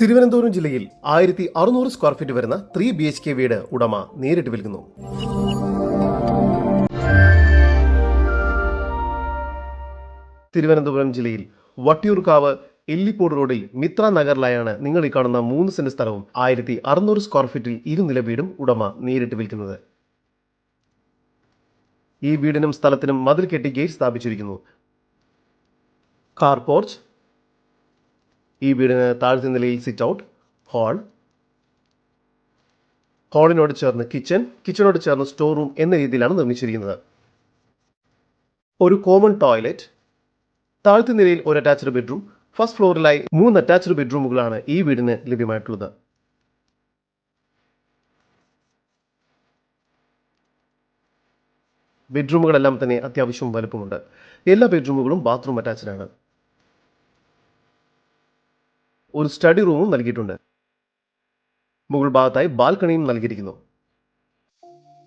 തിരുവനന്തപുരം ജില്ലയിൽ ആയിരത്തി അറുന്നൂറ് സ്ക്വയർ ഫീറ്റ് വരുന്ന ത്രീ ബി എച്ച് കെ വീട് ഉടമ നേരിട്ട് വിൽക്കുന്നു. തിരുവനന്തപുരം ജില്ലയിൽ വട്ടിയൂർക്കാവ് എല്ലിപ്പോട് റോഡിൽ മിത്ര നഗറിലായാണ് നിങ്ങൾ ഈ കാണുന്ന മൂന്ന് സെന്റ് സ്ഥലവും ആയിരത്തി അറുന്നൂറ് സ്ക്വയർ ഫീറ്റിൽ ഇരുനില വീടും ഉടമ നേരിട്ട് വിൽക്കുന്നത്. ഈ വീടിനും സ്ഥലത്തിനും മതിൽ കെട്ടി ഗേറ്റ് സ്ഥാപിച്ചിരിക്കുന്നു. കാർ പോർച്ച് ഈ വീടിന് താഴത്തെ നിലയിൽ സിറ്റ് ഔട്ട് ഹാൾ ഹാളിനോട് ചേർന്ന് കിച്ചൺ കിച്ചണോട് ചേർന്ന് സ്റ്റോർ റൂം എന്ന രീതിയിലാണ് നിർമ്മിച്ചിരിക്കുന്നത്. ഒരു കോമൺ ടോയ്ലറ്റ് താഴത്തെ നിലയിൽ ഒരു അറ്റാച്ച്ഡ് ബെഡ്റൂം ഫസ്റ്റ് ഫ്ലോറിലായി മൂന്ന് അറ്റാച്ച്ഡ് ബെഡ്റൂമുകളാണ് ഈ വീടിന് ലഭ്യമായിട്ടുള്ളത്. ബെഡ്റൂമുകളെല്ലാം തന്നെ അത്യാവശ്യം വലുപ്പമുണ്ട്. എല്ലാ ബെഡ്റൂമുകളും ബാത്റൂം അറ്റാച്ച്ഡ് ആണ്. ഒരു സ്റ്റഡി റൂമും നൽകിയിട്ടുണ്ട്. മുകൾ ഭാഗത്തായി ബാൽക്കണിയും നൽകിയിരിക്കുന്നു.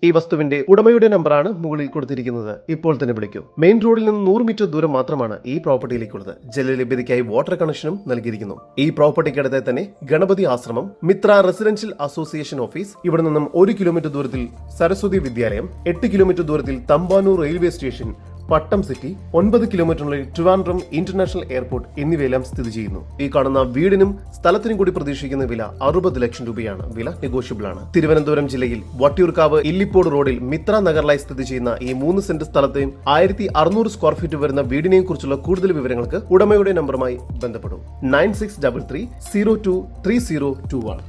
ഈ വസ്തുവിന്റെ ഉടമയുടെ നമ്പറാണ് മുകളിൽ കൊടുത്തിരിക്കുന്നത്. ഇപ്പോൾ തന്നെ വിളിക്കൂ. മെയിൻ റോഡിൽ നിന്ന് നൂറ് മീറ്റർ ദൂരം മാത്രമാണ് ഈ പ്രോപ്പർട്ടിയിലേക്കുള്ളത് ജലലഭ്യതയ്ക്കായി വാട്ടർ കണക്ഷനും നൽകിയിരിക്കുന്നു. ഈ പ്രോപ്പർട്ടിക്കടുത്ത് തന്നെ ഗണപതി ആശ്രമം മിത്ര റെസിഡൻഷ്യൽ അസോസിയേഷൻ ഓഫീസ് ഇവിടെ നിന്നും ഒരു കിലോമീറ്റർ ദൂരത്തിൽ സരസ്വതി വിദ്യാലയം എട്ട് കിലോമീറ്റർ ദൂരത്തിൽ Thampanoor railway station Pattom city ഒൻപത് കിലോമീറ്ററിനുള്ളിൽ ട്രിവാൻഡ്രം ഇന്റർനാഷണൽ എയർപോർട്ട് എന്നിവയെല്ലാം സ്ഥിതി ചെയ്യുന്നു. ഈ കാണുന്ന വീടിനും സ്ഥലത്തിനും കൂടി പ്രതീക്ഷിക്കുന്ന വില അറുപത് ലക്ഷം രൂപയാണ്. വില നെഗോഷ്യബിൾ ആണ്. തിരുവനന്തപുരം ജില്ലയിൽ വട്ടിയൂർക്കാവ് ഇല്ലിപ്പോട് റോഡിൽ മിത്ര നഗറിലായി സ്ഥിതി ചെയ്യുന്ന ഈ മൂന്ന് സെന്റ് സ്ഥലത്തെയും ആയിരത്തി അറുന്നൂറ് സ്ക്വയർ ഫീറ്റ് വരുന്ന വീടിനെയും കുറിച്ചുള്ള കൂടുതൽ വിവരങ്ങൾക്ക് ഉടമയുടെ നമ്പറുമായി ബന്ധപ്പെടും. Nine six double three zero two three zero two one